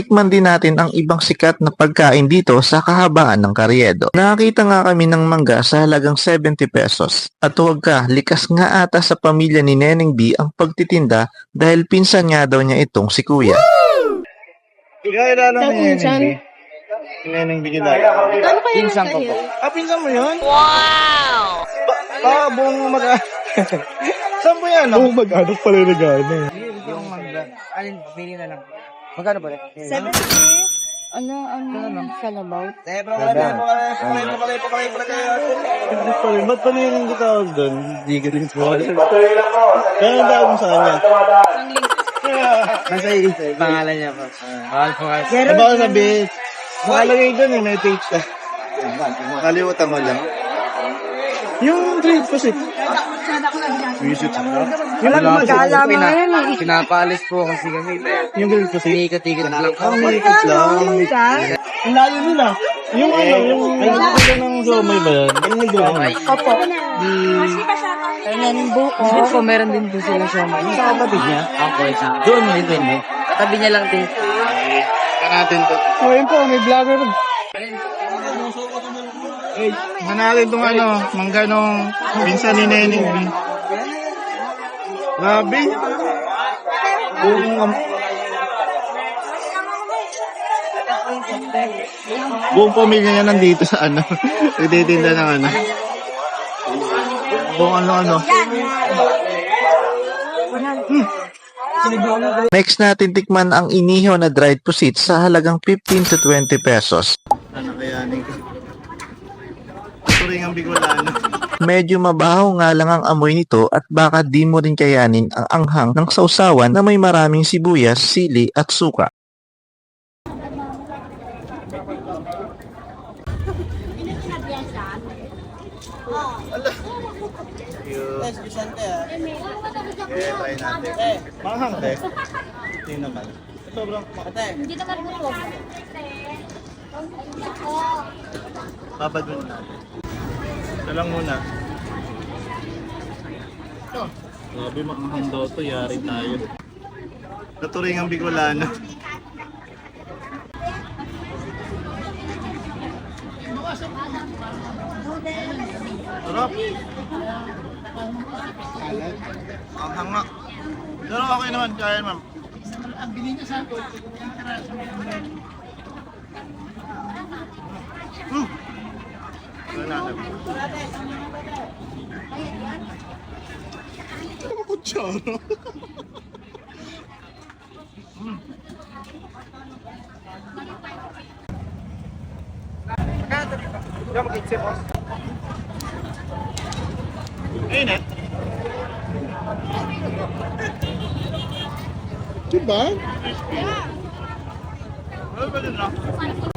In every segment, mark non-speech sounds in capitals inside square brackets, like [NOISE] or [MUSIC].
natikman din natin ang ibang sikat na pagkain dito sa kahabaan ng Karyedo. Nakakita nga kami ng mangga sa halagang 70 pesos. At huwag ka, likas nga ata sa pamilya ni Neneng B ang pagtitinda dahil pinsan nga daw niya itong si Kuya. Ikaw na lang Saan ni pinsan? Neneng. Neneng bigyan na. Ano kaya Pinsan ko po. Ah, pinsan mo yun? Wow! Ba baka buong mag... [LAUGHS] Saan mo yan? Buong mag-anak pala yung nag-ano. Yung magla. Alin, pili na lang. Magkano ba rin? 70. Ano, ano, ano, kalabaw? Debo, debo, debo, debo, debo, Ba't pala yung gitawag doon? Hindi ka rin po. Kaya ang dagong sa kanya. Nasa pangalan niya po. Mahal po. Ano ba ang sabihin? Nakalagay doon eh, na-page ka. Kalimutan mo lang. Yung trade po siya. Visit ka. Yung Wala po. Pina, na yan eh. Pinapalis po kasi kami. Yung grade kasi. Tinikot-tikot lang. Ang mikit lang. Ang layo nila. Yung ano, yung nagkakita ng somay ba yan? Yung nagdoon. Opo. Ganyan buko. Kasi po, meron din po sila siya. Sa kapatid niya. Ako, isa. Doon, din din. Katabi niya lang din. Ka natin to. So yun po, may vlogger. Eh, hanapin tong ano, mangga nung pinsan ni Neneng. Grabe. Um, Buong pamilya niya nandito sa ano. [LAUGHS] Nagtitinda ng ano. Buong ano-ano. Next natin tikman ang inihaw na dried pusit sa halagang 15 to 20 pesos. Ano kayanin ko? Turing ang Bicolano. Medyo mabaho nga lang ang amoy nito at baka di mo rin kayanin ang anghang ng sausawan na may maraming sibuyas, sili at suka. Eh, try natin. Eh, manghang te. Hindi naman. Sobrang makate. Hindi naman buko. Babad muna natin. Ito lang muna. Grabe, maanghang daw to. Yari tayo. Naturing ang Bicolano. Sarap. Ang hanga. Pero okay naman, kaya ma'am. Hmm. Wala na. Ano kutsara? Diyan mag-itse, boss. Ayun eh. Diba?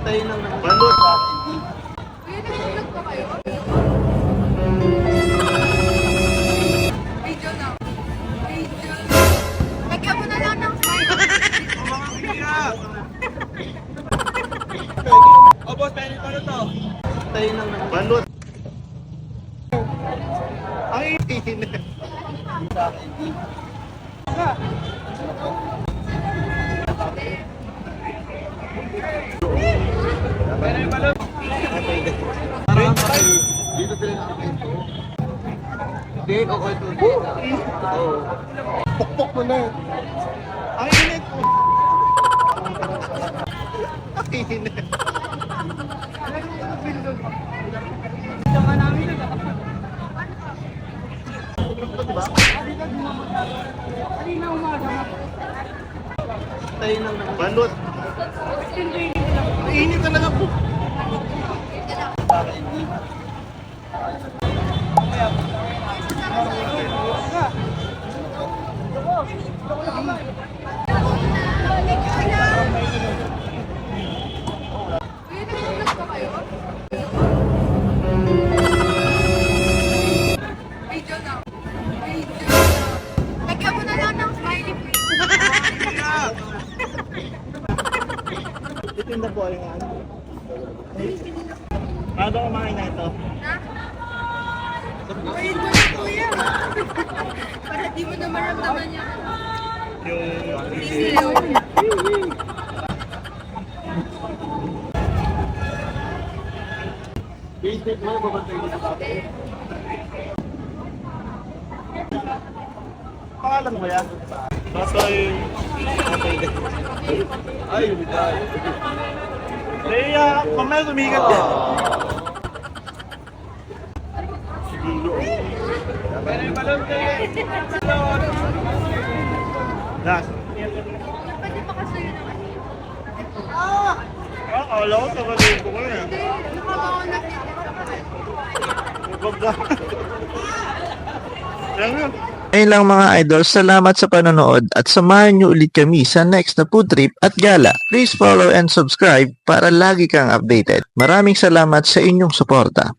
Tayo nang pwede pa. Tayo ng Balot. Ang itin. Pero yung balot. Dito sila nakapinto. Hindi, ako ito. Pokpok mo na eh. Ang init po. Ang. Tayo ng. Ang init talaga po. Lagyan in the ball nga. Paano kumain na ito? Ayun mo na kuya. Para di mo na maramdaman niya. Yung... Basic mo, babantay mo sa kapit. Pangalan mo yan? Totoy. Ay, umidad. Leia, mamaya sumigat yan. Siguro. Last. Pwede pa kasi yun ang Ah, akala ko tagaliin ko ngayon. Nakakauna Huwag ka. Yan yun. Ayun lang mga idol, salamat sa panonood at samahan nyo ulit kami sa next na food trip at gala. Please follow and subscribe para lagi kang updated. Maraming salamat sa inyong suporta.